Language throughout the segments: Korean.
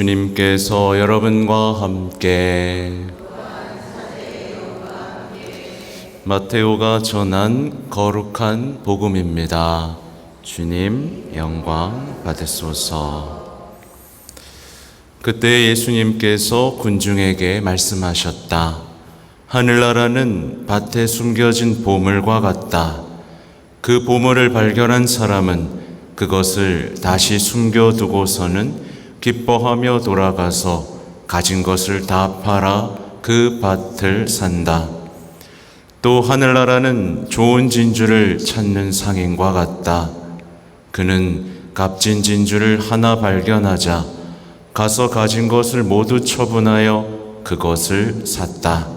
주님께서 여러분과 함께 마테오가 전한 거룩한 복음입니다. 주님 영광 받으소서. 그때 예수님께서 군중에게 말씀하셨다. 하늘나라는 밭에 숨겨진 보물과 같다. 그 보물을 발견한 사람은 그것을 다시 숨겨두고서는 기뻐하며 돌아가서 가진 것을 다 팔아 그 밭을 산다. 또 하늘나라는 좋은 진주를 찾는 상인과 같다. 그는 값진 진주를 하나 발견하자 가서 가진 것을 모두 처분하여 그것을 샀다.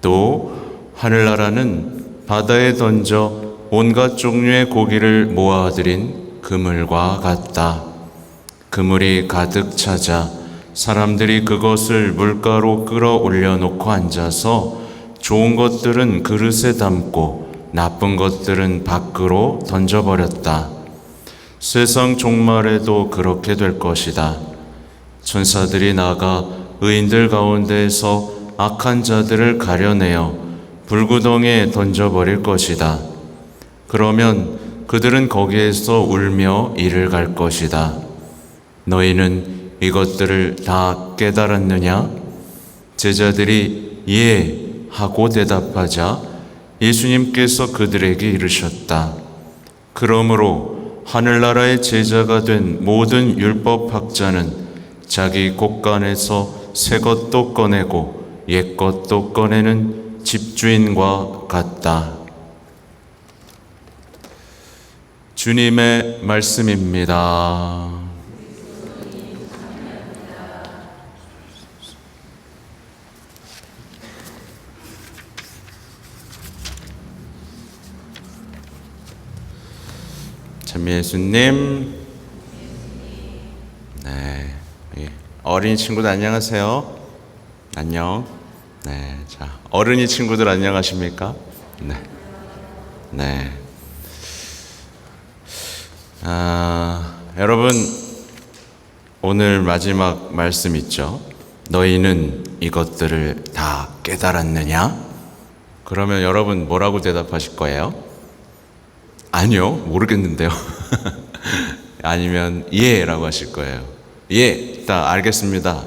또 하늘나라는 바다에 던져 온갖 종류의 고기를 모아들인 그물과 같다. 그물이 가득 차자 사람들이 그것을 물가로 끌어올려 놓고 앉아서 좋은 것들은 그릇에 담고 나쁜 것들은 밖으로 던져버렸다. 세상 종말에도 그렇게 될 것이다. 천사들이 나가 의인들 가운데에서 악한 자들을 가려내어 불구덩이에 던져버릴 것이다. 그러면 그들은 거기에서 울며 이를 갈 것이다. 너희는 이것들을 다 깨달았느냐? 제자들이 예 하고 대답하자 예수님께서 그들에게 이르셨다. 그러므로 하늘나라의 제자가 된 모든 율법학자는 자기 곳간에서 새 것도 꺼내고 옛 것도 꺼내는 집주인과 같다. 주님의 말씀입니다. 참 예수님, 네, 예. 어린이 친구들 안녕하세요. 안녕. 네, 자 어른이 친구들 안녕하십니까? 네, 네. 아, 여러분 오늘 마지막 말씀 있죠? 너희는 이것들을 다 깨달았느냐? 그러면 여러분 뭐라고 대답하실 거예요? 아니요, 모르겠는데요. 아니면 예라고 하실 거예요. 예, 다 알겠습니다.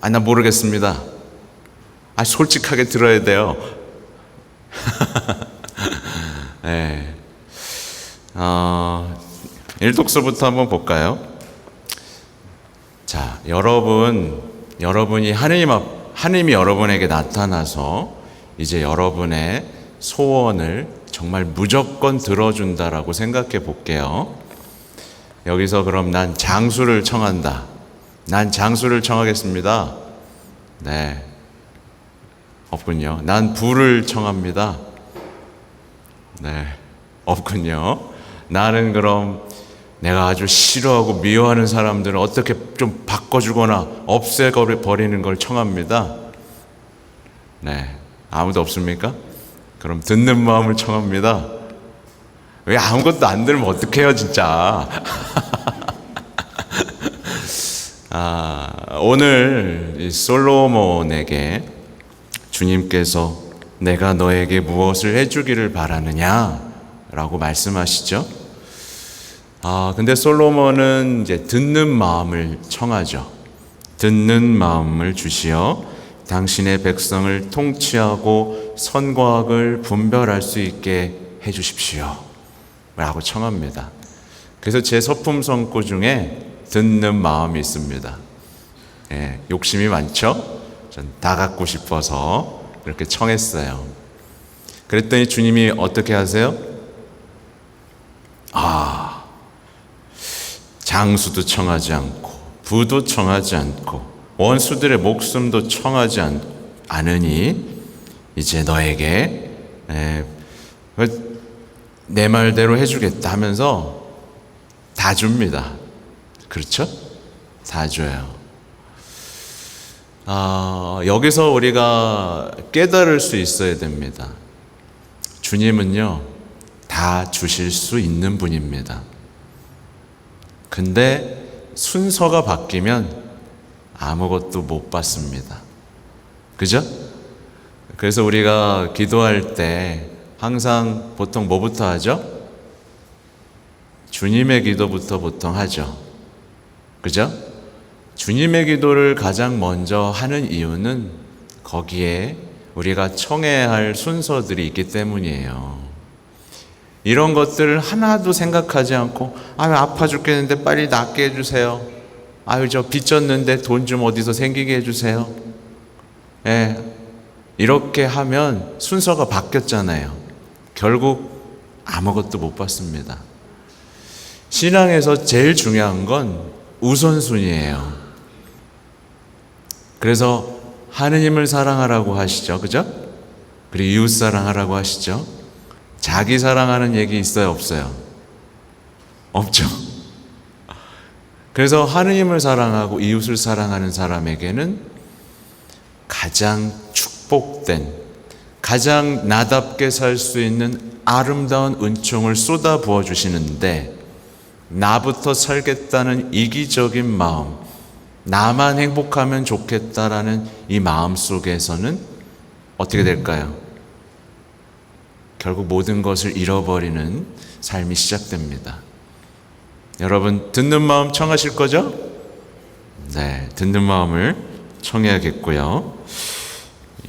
아, 나 모르겠습니다. 아, 솔직하게 들어야 돼요. 네. 어, 일독서부터 한번 볼까요? 자, 여러분, 여러분이 하느님 앞, 하느님이 여러분에게 나타나서 이제 여러분의 소원을 정말 무조건 들어준다라고 생각해 볼게요. 여기서 그럼 난 장수를 청한다. 난 장수를 청하겠습니다. 네. 없군요. 난 부를 청합니다. 네. 없군요. 나는 그럼 내가 아주 싫어하고 미워하는 사람들은 어떻게 좀 바꿔주거나 없애버리는 걸 청합니다. 네. 아무도 없습니까? 그럼 듣는 마음을 청합니다. 왜 아무것도 안 들으면 어떡해요, 진짜. 아, 오늘 이 솔로몬에게 주님께서 내가 너에게 무엇을 해주기를 바라느냐? 라고 말씀하시죠. 아, 근데 솔로몬은 이제 듣는 마음을 청하죠. 듣는 마음을 주시어 당신의 백성을 통치하고 선과 악을 분별할 수 있게 해 주십시오. 라고 청합니다. 그래서 제 서품 성구 중에 듣는 마음이 있습니다. 예, 욕심이 많죠? 전 다 갖고 싶어서 이렇게 청했어요. 그랬더니 주님이 어떻게 하세요? 아, 장수도 청하지 않고, 부도 청하지 않고, 원수들의 목숨도 청하지 않, 않으니, 이제 너에게, 에, 내 말대로 해주겠다 하면서 다 줍니다. 그렇죠? 다 줘요. 아, 여기서 우리가 깨달을 수 있어야 됩니다. 주님은요, 다 주실 수 있는 분입니다. 근데 순서가 바뀌면 아무것도 못 받습니다. 그죠? 그래서 우리가 기도할 때 항상 보통 뭐부터 하죠? 주님의 기도부터 보통 하죠. 그죠? 주님의 기도를 가장 먼저 하는 이유는 거기에 우리가 청해야 할 순서들이 있기 때문이에요. 이런 것들을 하나도 생각하지 않고, 아유, 아파 죽겠는데 빨리 낫게 해주세요. 아유, 저 빚졌는데 돈 좀 어디서 생기게 해주세요. 예. 이렇게 하면 순서가 바뀌었잖아요. 결국 아무것도 못 받습니다. 신앙에서 제일 중요한 건 우선순위예요. 그래서 하느님을 사랑하라고 하시죠. 그죠? 그리고 이웃 사랑하라고 하시죠. 자기 사랑하는 얘기 있어요, 없어요? 없죠. 그래서 하느님을 사랑하고 이웃을 사랑하는 사람에게는 가장 축복된, 가장 나답게 살 수 있는 아름다운 은총을 쏟아 부어 주시는데, 나부터 살겠다는 이기적인 마음, 나만 행복하면 좋겠다라는 이 마음 속에서는 어떻게 될까요? 결국 모든 것을 잃어버리는 삶이 시작됩니다. 여러분, 듣는 마음 청하실 거죠? 네, 듣는 마음을 청해야겠고요.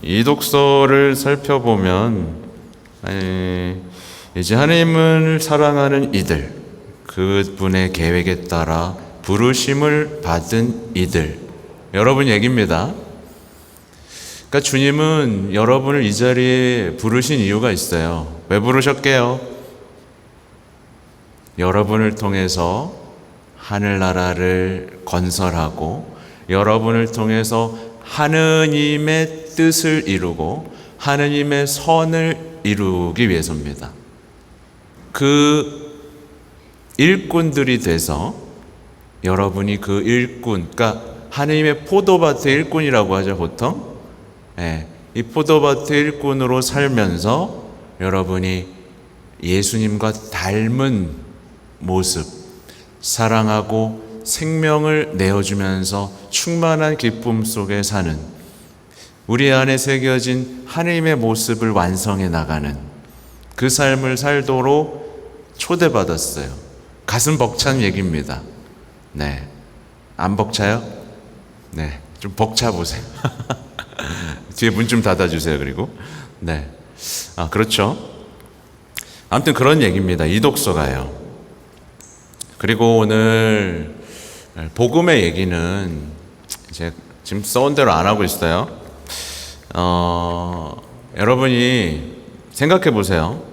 이 독서를 살펴보면, 에, 이제 하나님을 사랑하는 이들, 그분의 계획에 따라 부르심을 받은 이들. 여러분 얘기입니다. 그러니까 주님은 여러분을 이 자리에 부르신 이유가 있어요. 왜 부르셨게요? 여러분을 통해서 하늘나라를 건설하고 여러분을 통해서 하느님의 뜻을 이루고 하느님의 선을 이루기 위해서입니다. 그 일꾼들이 돼서 여러분이 그 일꾼, 그러니까 하느님의 포도밭의 일꾼이라고 하죠, 보통. 예, 이 포도밭의 일꾼으로 살면서 여러분이 예수님과 닮은 모습, 사랑하고 생명을 내어주면서 충만한 기쁨 속에 사는 우리 안에 새겨진 하느님의 모습을 완성해 나가는 그 삶을 살도록 초대받았어요. 가슴 벅찬 얘기입니다. 네. 안 벅차요? 네. 좀 벅차 보세요. 뒤에 문 좀 닫아 주세요. 그리고. 네. 아, 그렇죠. 아무튼 그런 얘기입니다. 이 독서가요. 그리고 오늘 복음의 얘기는 이제 지금 써온 대로 안 하고 있어요. 어, 여러분이 생각해 보세요.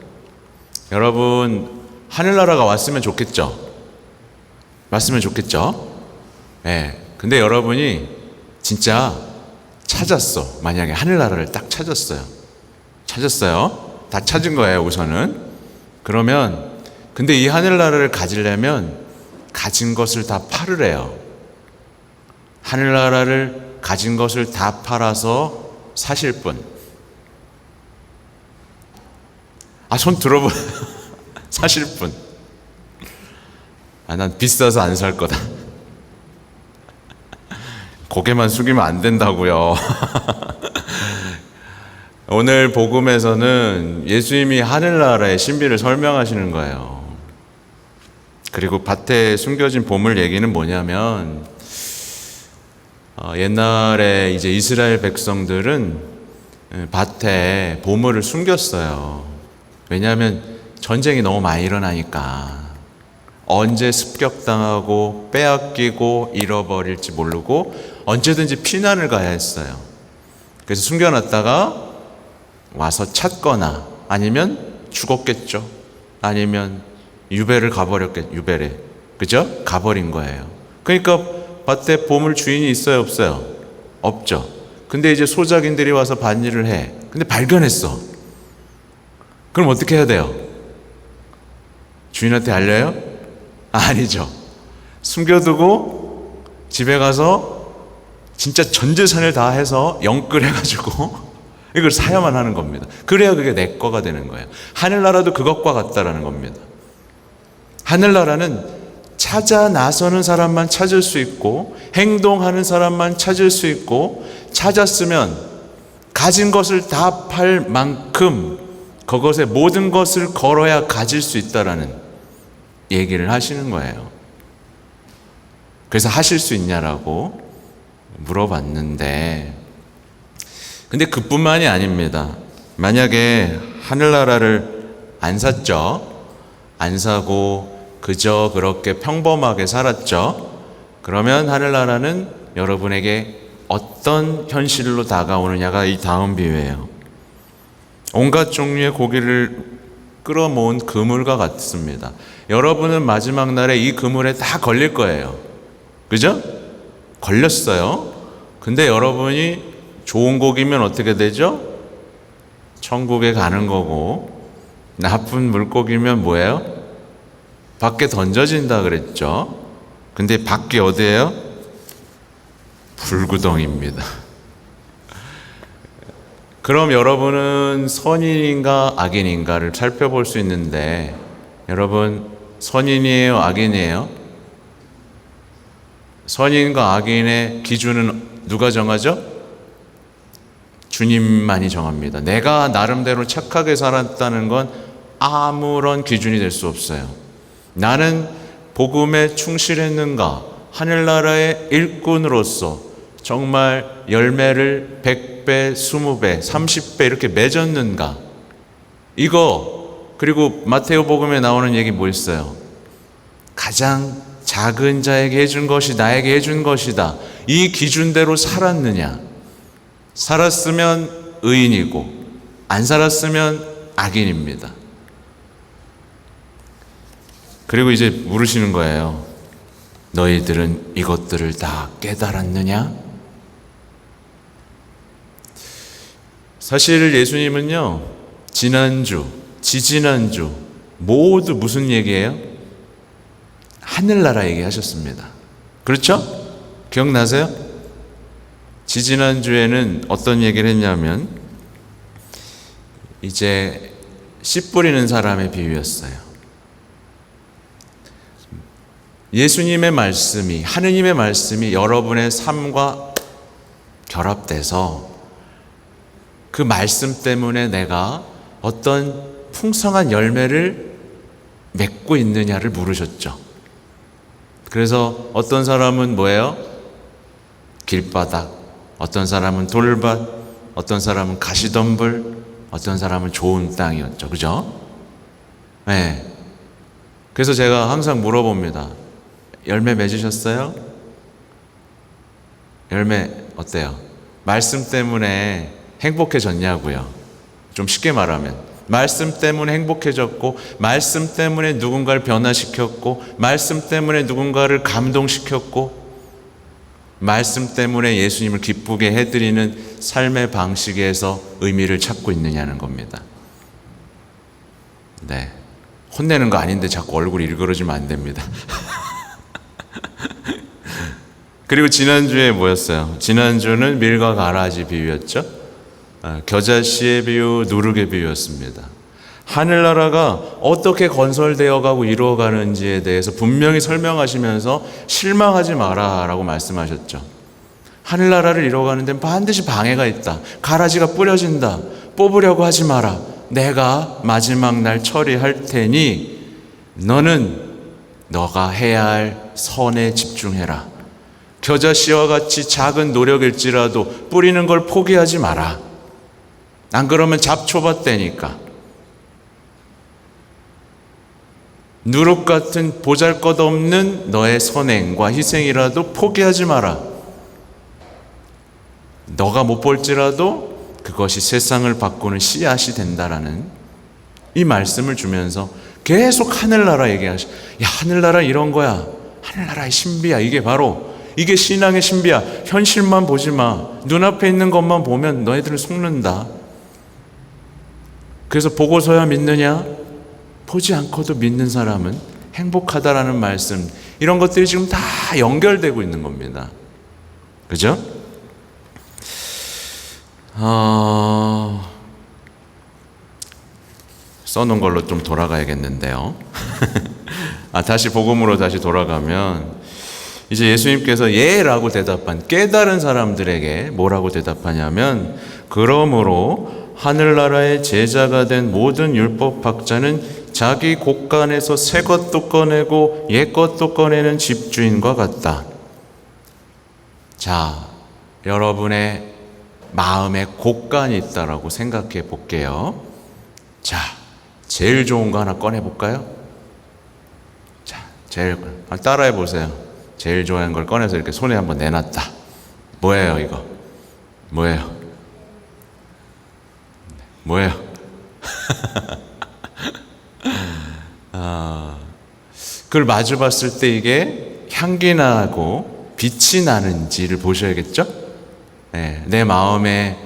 여러분, 하늘나라가 왔으면 좋겠죠? 왔으면 좋겠죠? 예. 네. 근데 여러분이 진짜 찾았어. 만약에 하늘나라를 딱 찾았어요. 찾았어요. 다 찾은 거예요, 우선은. 그러면, 근데 이 하늘나라를 가지려면 가진 것을 다 팔으래요. 하늘나라를 가진 것을 다 팔아서 사실 분. 아, 손 들어보, 사실 분. 아, 난 비싸서 안 살 거다. 고개만 숙이면 안 된다고요. 오늘 복음에서는 예수님이 하늘나라의 신비를 설명하시는 거예요. 그리고 밭에 숨겨진 보물 얘기는 뭐냐면 어, 옛날에 이제 이스라엘 백성들은 밭에 보물을 숨겼어요. 왜냐하면 전쟁이 너무 많이 일어나니까 언제 습격당하고 빼앗기고 잃어버릴지 모르고 언제든지 피난을 가야 했어요. 그래서 숨겨놨다가 와서 찾거나 아니면 죽었겠죠. 아니면 유배를 가버렸겠, 유배래. 그죠? 가버린 거예요. 그러니까 밭에 보물 주인이 있어요, 없어요? 없죠. 근데 이제 소작인들이 와서 반일을 해. 근데 발견했어. 그럼 어떻게 해야 돼요? 주인한테 알려요? 아니죠. 숨겨두고 집에 가서 진짜 전 재산을 다 해서 영끌 해가지고 이걸 사야만 하는 겁니다. 그래야 그게 내 거가 되는 거예요. 하늘나라도 그것과 같다라는 겁니다. 하늘나라는 찾아 나서는 사람만 찾을 수 있고 행동하는 사람만 찾을 수 있고 찾았으면 가진 것을 다 팔 만큼 그것에 모든 것을 걸어야 가질 수 있다라는 얘기를 하시는 거예요. 그래서 하실 수 있냐라고 물어봤는데 근데 그뿐만이 아닙니다. 만약에 하늘나라를 안 샀죠. 안 사고 그저 그렇게 평범하게 살았죠. 그러면 하늘나라는 여러분에게 어떤 현실로 다가오느냐가 이 다음 비유예요. 온갖 종류의 고기를 끌어모은 그물과 같습니다. 여러분은 마지막 날에 이 그물에 다 걸릴 거예요. 그죠? 걸렸어요. 근데 여러분이 좋은 고기면 어떻게 되죠? 천국에 가는 거고, 나쁜 물고기면 뭐예요? 밖에 던져진다 그랬죠? 근데 밖이 어디예요? 불구덩입니다. 그럼 여러분은 선인인가 악인인가를 살펴볼 수 있는데, 여러분, 선인이에요? 악인이에요? 선인과 악인의 기준은 누가 정하죠? 주님만이 정합니다. 내가 나름대로 착하게 살았다는 건 아무런 기준이 될 수 없어요. 나는 복음에 충실했는가? 하늘나라의 일꾼으로서 정말 열매를 100배, 20배, 30배 이렇게 맺었는가? 이거, 그리고 마테오 복음에 나오는 얘기 뭐 있어요? 가장 작은 자에게 해준 것이 나에게 해준 것이다. 이 기준대로 살았느냐? 살았으면 의인이고, 안 살았으면 악인입니다. 그리고 이제 물으시는 거예요. 너희들은 이것들을 다 깨달았느냐? 사실 예수님은요, 지난주, 지지난주, 모두 무슨 얘기예요? 하늘나라 얘기 하셨습니다. 그렇죠? 기억나세요? 지지난주에는 어떤 얘기를 했냐면, 이제 씨 뿌리는 사람의 비유였어요. 예수님의 말씀이, 하느님의 말씀이 여러분의 삶과 결합돼서 그 말씀 때문에 내가 어떤 풍성한 열매를 맺고 있느냐를 물으셨죠. 그래서 어떤 사람은 뭐예요? 길바닥, 어떤 사람은 돌밭, 어떤 사람은 가시덤불, 어떤 사람은 좋은 땅이었죠. 그죠? 네. 그래서 제가 항상 물어봅니다. 열매 맺으셨어요? 열매 어때요? 말씀 때문에 행복해졌냐고요. 좀 쉽게 말하면 말씀 때문에 행복해졌고 말씀 때문에 누군가를 변화시켰고 말씀 때문에 누군가를 감동시켰고 말씀 때문에 예수님을 기쁘게 해드리는 삶의 방식에서 의미를 찾고 있느냐는 겁니다. 네. 혼내는 거 아닌데 자꾸 얼굴 일그러지면 안 됩니다. 그리고 지난주에 뭐였어요? 지난주는 밀과 가라지 비유였죠? 아, 겨자씨의 비유, 누룩의 비유였습니다. 하늘나라가 어떻게 건설되어 가고 이루어 가는지에 대해서 분명히 설명하시면서 실망하지 마라 라고 말씀하셨죠. 하늘나라를 이루어 가는 데는 반드시 방해가 있다. 가라지가 뿌려진다. 뽑으려고 하지 마라. 내가 마지막 날 처리할 테니 너는 너가 해야 할 선에 집중해라. 겨자씨와 같이 작은 노력일지라도 뿌리는 걸 포기하지 마라. 안 그러면 잡초밭 되니까. 누룩 같은 보잘 것 없는 너의 선행과 희생이라도 포기하지 마라. 너가 못 볼지라도 그것이 세상을 바꾸는 씨앗이 된다라는 이 말씀을 주면서 계속 하늘나라 얘기하시. 야 하늘나라 이런 거야. 하늘나라의 신비야. 이게 바로 이게 신앙의 신비야. 현실만 보지 마. 눈앞에 있는 것만 보면 너희들을 속는다. 그래서 보고서야 믿느냐? 보지 않고도 믿는 사람은 행복하다라는 말씀. 이런 것들이 지금 다 연결되고 있는 겁니다. 그죠? 어... 써놓은 걸로 좀 돌아가야겠는데요. 아, 다시 복음으로 다시 돌아가면 이제 예수님께서 예라고 대답한 깨달은 사람들에게 뭐라고 대답하냐면 그러므로 하늘나라의 제자가 된 모든 율법 학자는 자기 곳간에서 새 것도 꺼내고 옛 것도 꺼내는 집주인과 같다. 자, 여러분의 마음에 곳간이 있다라고 생각해 볼게요. 자, 제일 좋은 거 하나 꺼내 볼까요? 자, 제일 아, 따라해 보세요. 제일 좋아하는 걸 꺼내서 이렇게 손에 한번 내놨다. 뭐예요, 이거? 뭐예요? 뭐예요? 아, 그걸 마주 봤을 때 이게 향기 나고 빛이 나는지를 보셔야겠죠? 네, 내 마음에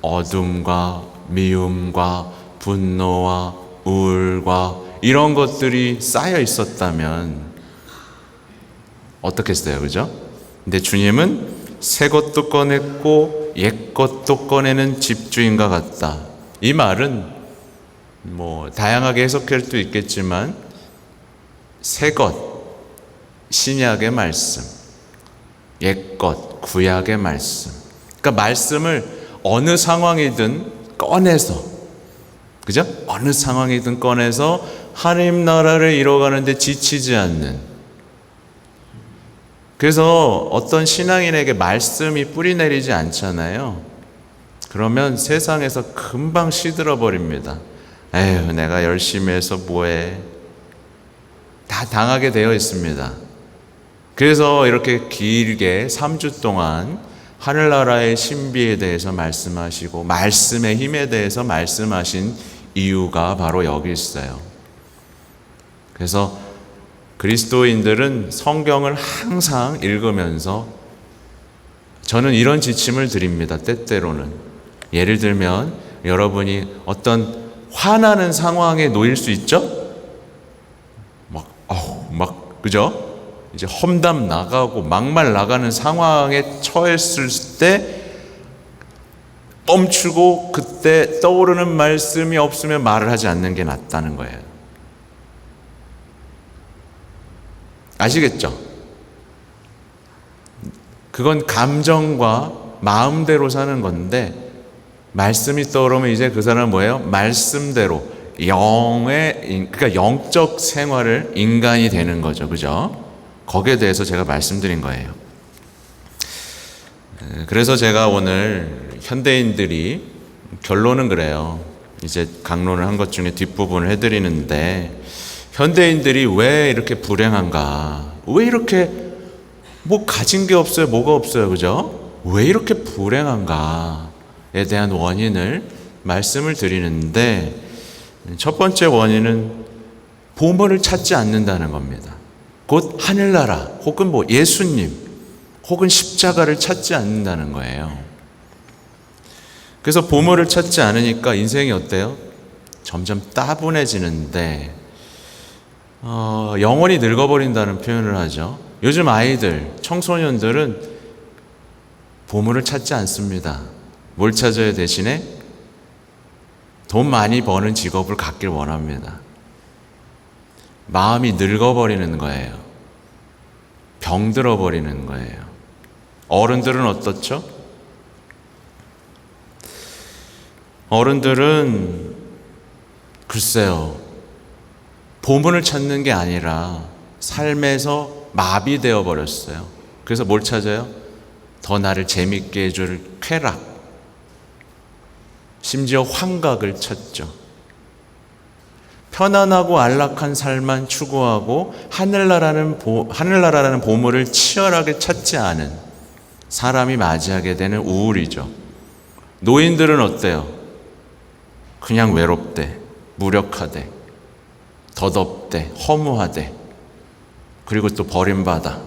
어둠과 미움과 분노와 우울과 이런 것들이 쌓여 있었다면 어떻겠어요, 그죠? 근데 주님은 새 것도 꺼냈고 옛 것도 꺼내는 집주인과 같다. 이 말은 뭐 다양하게 해석할 수도 있겠지만 새 것, 신약의 말씀, 옛 것, 구약의 말씀. 그러니까 말씀을 어느 상황이든 꺼내서 그죠? 어느 상황이든 꺼내서 하나님 나라를 이뤄가는데 지치지 않는 그래서 어떤 신앙인에게 말씀이 뿌리 내리지 않잖아요. 그러면 세상에서 금방 시들어 버립니다. 에휴, 내가 열심히 해서 뭐해. 다 당하게 되어 있습니다. 그래서 이렇게 길게 3주 동안 하늘나라의 신비에 대해서 말씀하시고 말씀의 힘에 대해서 말씀하신 이유가 바로 여기 있어요. 그래서 그리스도인들은 성경을 항상 읽으면서 저는 이런 지침을 드립니다. 때때로는. 예를 들면 여러분이 어떤 화나는 상황에 놓일 수 있죠? 막, 어우, 막, 그죠? 이제 험담 나가고 막말 나가는 상황에 처했을 때 멈추고 그때 떠오르는 말씀이 없으면 말을 하지 않는 게 낫다는 거예요. 아시겠죠? 그건 감정과 마음대로 사는 건데 말씀이 떠오르면 이제 그 사람은 뭐예요? 말씀대로 영의 그러니까 영적 생활을 인간이 되는 거죠. 그죠? 거기에 대해서 제가 말씀드린 거예요. 그래서 제가 오늘 현대인들이 결론은 그래요. 이제 강론을 한 것 중에 뒷부분을 해드리는데 현대인들이 왜 이렇게 불행한가? 왜 이렇게 뭐 가진 게 없어요? 뭐가 없어요? 그죠? 왜 이렇게 불행한가에 대한 원인을 말씀을 드리는데 첫 번째 원인은 보물을 찾지 않는다는 겁니다. 곧 하늘나라 혹은 뭐 예수님 혹은 십자가를 찾지 않는다는 거예요. 그래서 보물을 찾지 않으니까 인생이 어때요? 점점 따분해지는데 어, 영원히 늙어버린다는 표현을 하죠. 요즘 아이들, 청소년들은 보물을 찾지 않습니다. 뭘 찾아야 대신에 돈 많이 버는 직업을 갖길 원합니다. 마음이 늙어버리는 거예요. 병들어 버리는 거예요. 어른들은 어떻죠? 어른들은 글쎄요, 보물을 찾는 게 아니라 삶에서 마비되어 버렸어요. 그래서 뭘 찾아요? 더 나를 재밌게 해줄 쾌락, 심지어 환각을 찾죠. 편안하고 안락한 삶만 추구하고 하늘나라는 보, 하늘나라라는 보물을 치열하게 찾지 않은 사람이 맞이하게 되는 우울이죠. 노인들은 어때요? 그냥 외롭대, 무력하대, 덧없대, 허무하대, 그리고 또 버림받아.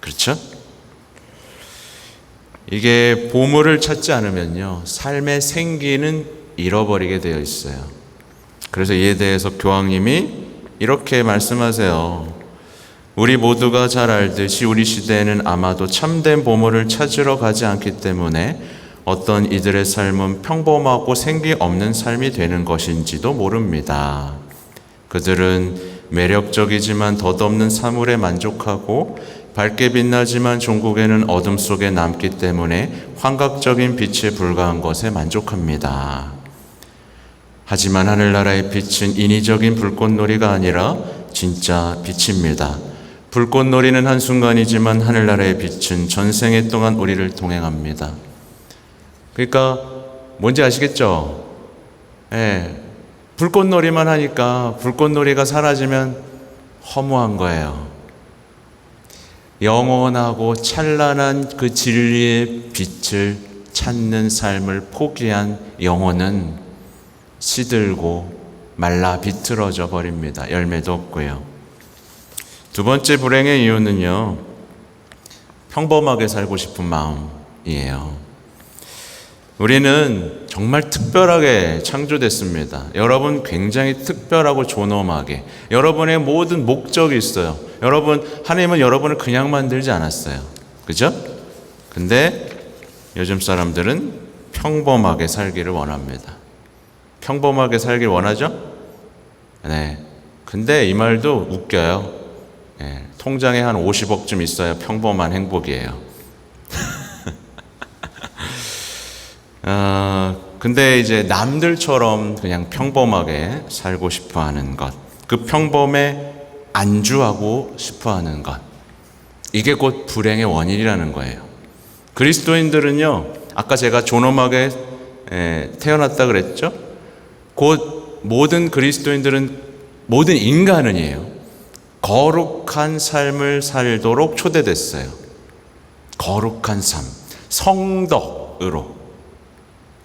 그렇죠? 이게 보물을 찾지 않으면요, 삶의 생기는 잃어버리게 되어 있어요. 그래서 이에 대해서 교황님이 이렇게 말씀하세요. 우리 모두가 잘 알듯이 우리 시대에는 아마도 참된 보물을 찾으러 가지 않기 때문에 어떤 이들의 삶은 평범하고 생기 없는 삶이 되는 것인지도 모릅니다. 그들은 매력적이지만 덧없는 사물에 만족하고 밝게 빛나지만 종국에는 어둠 속에 남기 때문에 환각적인 빛에 불과한 것에 만족합니다. 하지만 하늘나라의 빛은 인위적인 불꽃놀이가 아니라 진짜 빛입니다. 불꽃놀이는 한순간이지만 하늘나라의 빛은 전생에 동안 우리를 동행합니다. 그러니까 뭔지 아시겠죠? 예. 불꽃놀이만 하니까 불꽃놀이가 사라지면 허무한 거예요. 영원하고 찬란한 그 진리의 빛을 찾는 삶을 포기한 영혼은 시들고 말라 비틀어져 버립니다. 열매도 없고요. 두 번째 불행의 이유는요. 평범하게 살고 싶은 마음이에요. 우리는 정말 특별하게 창조됐습니다. 여러분 굉장히 특별하고 존엄하게 여러분의 모든 목적이 있어요. 여러분 하나님은 여러분을 그냥 만들지 않았어요. 그죠? 근데 요즘 사람들은 평범하게 살기를 원합니다. 평범하게 살길 원하죠? 네. 근데 이 말도 웃겨요. 예, 통장에 한 50억쯤 있어야 평범한 행복이에요. 어, 근데 이제 남들처럼 그냥 평범하게 살고 싶어 하는 것, 그 평범에 안주하고 싶어 하는 것, 이게 곧 불행의 원인이라는 거예요. 그리스도인들은요, 아까 제가 존엄하게 에, 태어났다 그랬죠? 곧 모든 그리스도인들은 모든 인간은이에요. 거룩한 삶을 살도록 초대됐어요. 거룩한 삶, 성덕으로.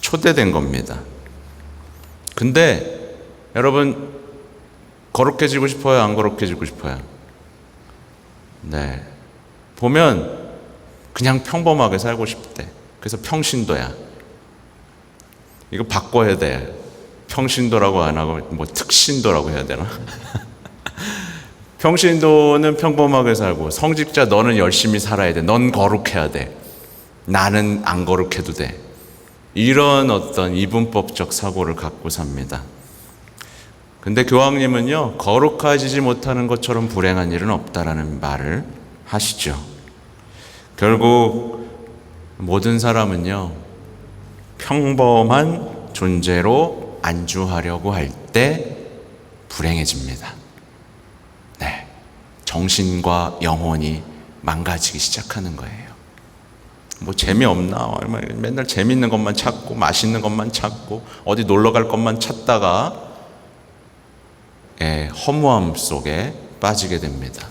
초대된 겁니다. 근데 여러분 거룩해지고 싶어요? 안 거룩해지고 싶어요? 네. 보면 그냥 평범하게 살고 싶대. 그래서 평신도야. 이거 바꿔야 돼. 평신도라고 안 하고 뭐 특신도라고 해야 되나? 평신도는 평범하게 살고 성직자 너는 열심히 살아야 돼. 넌 거룩해야 돼. 나는 안 거룩해도 돼. 이런 어떤 이분법적 사고를 갖고 삽니다. 근데 교황님은요, 거룩해지지 못하는 것처럼 불행한 일은 없다라는 말을 하시죠. 결국 모든 사람은요, 평범한 존재로 안주하려고 할 때 불행해집니다. 네. 정신과 영혼이 망가지기 시작하는 거예요. 뭐 재미없나 맨날 재밌는 것만 찾고 맛있는 것만 찾고 어디 놀러 갈 것만 찾다가 예, 허무함 속에 빠지게 됩니다.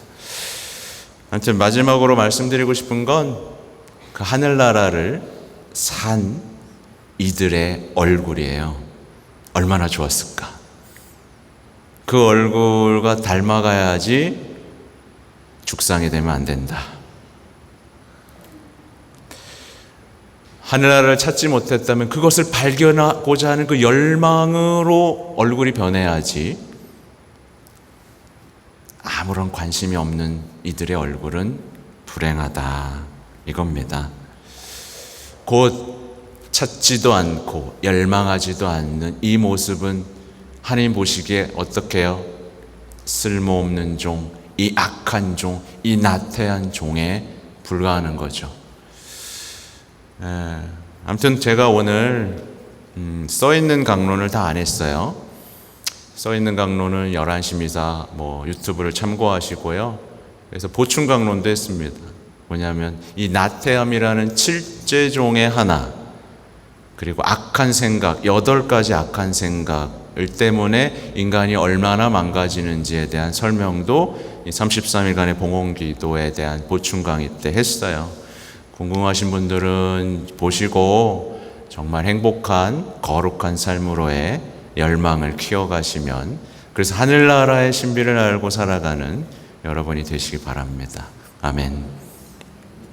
아무튼 마지막으로 말씀드리고 싶은 건 그 하늘나라를 산 이들의 얼굴이에요. 얼마나 좋았을까? 그 얼굴과 닮아가야지 죽상이 되면 안 된다. 하늘나라를 찾지 못했다면 그것을 발견하고자 하는 그 열망으로 얼굴이 변해야지 아무런 관심이 없는 이들의 얼굴은 불행하다 이겁니다. 곧 찾지도 않고 열망하지도 않는 이 모습은 하나님 보시기에 어떻게요? 쓸모없는 종, 이 악한 종, 이 나태한 종에 불과하는 거죠. 예, 아무튼 제가 오늘 음, 써 있는 강론을 다 안 했어요. 써 있는 강론은 11시 미사 뭐 유튜브를 참고하시고요. 그래서 보충 강론도 했습니다. 뭐냐면 이 나태함이라는 칠제종의 하나 그리고 악한 생각, 여덟 가지 악한 생각을 때문에 인간이 얼마나 망가지는지에 대한 설명도 33일간의 봉헌 기도에 대한 보충 강의 때 했어요. 궁금하신 분들은 보시고 정말 행복한 거룩한 삶으로의 열망을 키워가시면 그래서 하늘나라의 신비를 알고 살아가는 여러분이 되시기 바랍니다. 아멘.